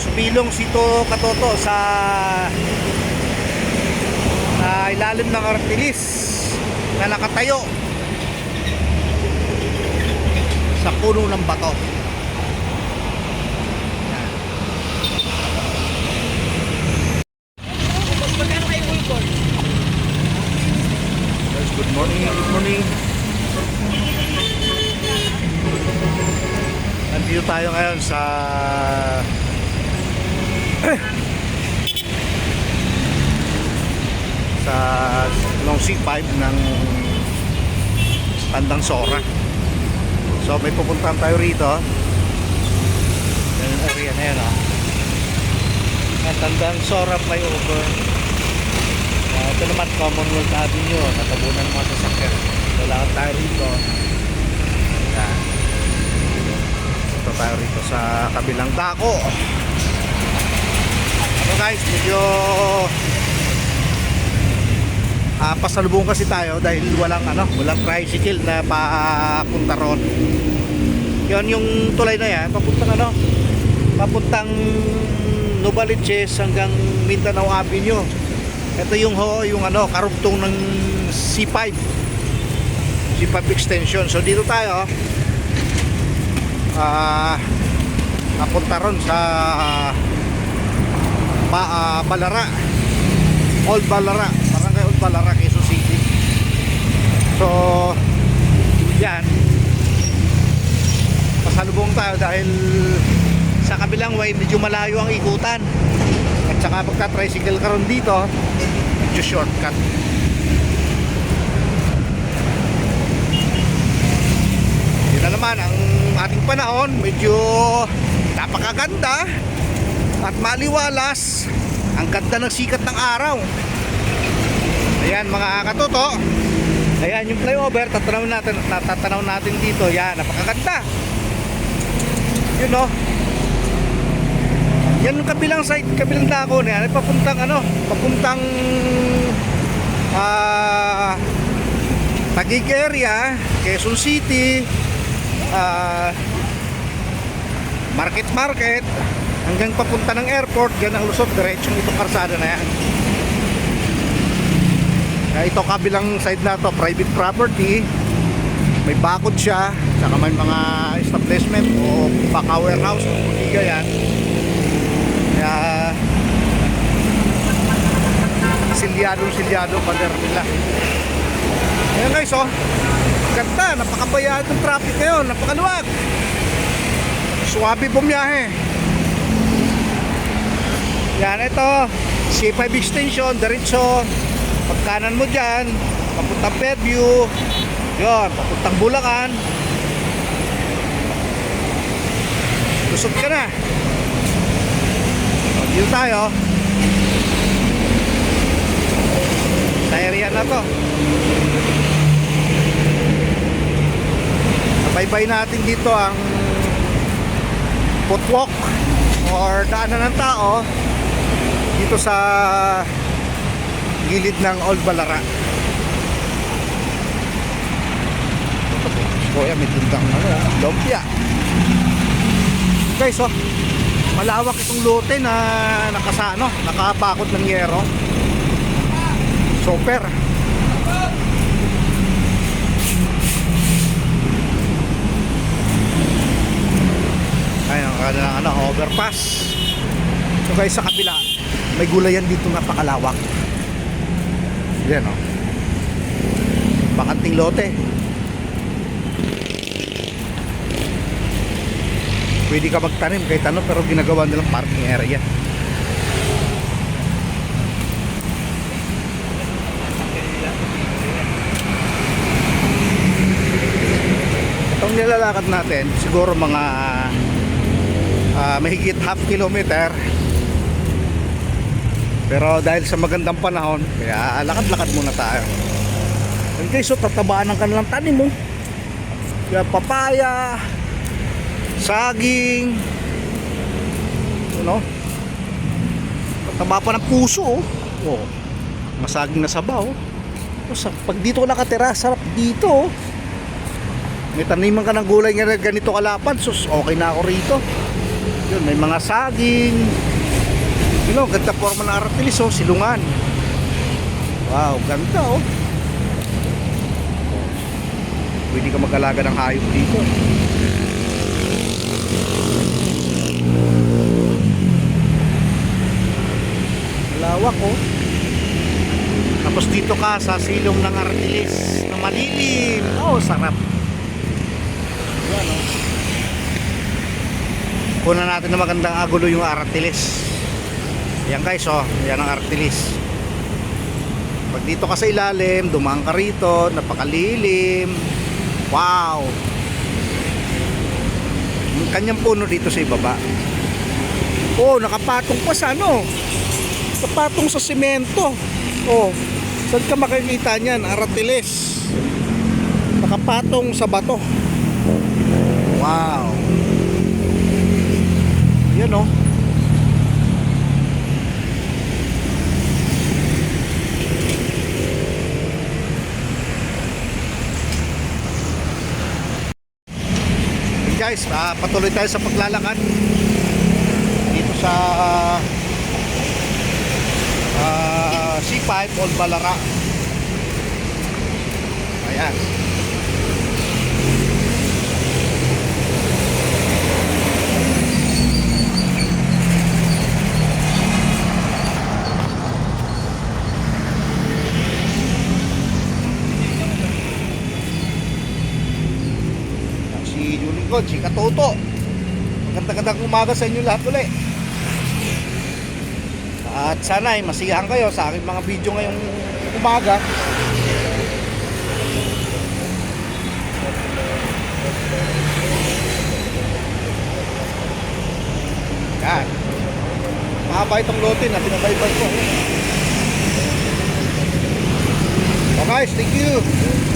sumilong si to Katoto sa sa ilalim ng artilis na nakatayo sa puno ng bato. Good morning, good morning. Nandito tayo ngayon sa sa long C5 ng Tandang Sora. So may pupuntahan tayo rito. Yung area na yan oh. Yan, Tandang Sora flyover. Uh, ito naman Commonwealth Avenue. Natabunan ng mga sasakyan. So lakad tayo rito. Yan. Ito tayo rito sa kabilang dako. Guys, medyo ah pasalubong kasi tayo dahil walang ano, walang tricycle na papunta ron. Yon yung tulay na yan, papuntang ano, papuntang Novaliches hanggang Mindanao Avenue. Ito yung ho, yung ano, karugtong ng C5. C5 extension. So dito tayo ah papunta ron sa pa, ah, Balara. Old Balara, Barangay Old Balara, Quezon City. So, yan. Pasalubong tayo dahil sa kabilang way medyo malayo ang ikutan. At saka pagka-tricycle ka ron dito, medyo shortcut. Yun na naman ang ating panahon, medyo napakaganda at maliwalas. Ang ganda ng sikat ng araw. Ayan mga katoto. Ayan yung flyover, tatanaw natin, tatanaw natin dito. Yan, napakaganda. Yun no. Yan yung kabilang side, kabilang dako na. Ay papuntang ano, papuntang ah Taguig area, Quezon City, ah Market Market, hanggang papunta ng airport, yan ang lusot, diretsong itong karsada na yan. Kaya ito kabilang side na to, private property. May bakod siya, saka may mga establishment o baka warehouse o buliga yan. Kaya silyadong silyado pader nila. Ayan guys oh, ganda, napakabayaan ng traffic ngayon, napakaluwag. Suwabe bumiyahe. Yan, ito. C5 extension, diretso. Pagkanan mo dyan, papuntang Fairview. Yun, papuntang Bulacan. Lusot ka na. O, dito tayo. Sa area na to. Nabaybay natin dito ang footwalk or daanan ng tao dito sa gilid ng Old Balara. Kuya, may tindang ano, lumpia. Guys, oh, malawak itong lote na nakasano, nakapakot ng yero. Super. Ayun, ang ano, overpass. So guys, sa kabila, may gulayan dito napakalawak. Yan o. Bakanting lote. Pwede ka magtanim kahit ano pero ginagawa nilang parking area. Itong nilalakad natin, siguro mga ah, mahigit half kilometer pero dahil sa magandang panahon, kaya lakad-lakad muna tayo. And guys, so tatabaan ng kanilang tanim mo. Kaya papaya, saging, you know, pa ng puso, oh. oh masaging na sabaw. Oh, sa, pag dito ka nakatira, sarap dito, oh. May taniman ka ng gulay nga ganito kalapad, sus, okay na ako rito. Yun, may mga saging. You know, ganda forma ng aratilis oh, silungan. Wow, ganda oh. Pwede ka mag-alaga ng hayop dito. Lawak oh. Tapos dito ka sa silong ng aratilis na malilim. Oh, sarap. Yan oh. Kunan natin na magandang agulo yung aratilis. Yan guys oh, yan ang aratilis. Pag dito ka sa ilalim, dumaan ka rito, napakalilim. Wow! Ang kanyang puno dito sa ibaba. Oh, nakapatong pa sa ano? Nakapatong sa simento. Oh, saan ka makikita niyan? Aratilis. Nakapatong sa bato. Wow! Yan oh. Guys, ah, patuloy tayo sa paglalakad dito sa ah, C5 Old Balara. Ayan. Katoto. Magandang-gandang umaga sa inyo lahat ulit. At sana ay masiyahan kayo sa aking mga video ngayong umaga. Yan. Mahaba itong lote na binabaybay ko. Okay, thank you.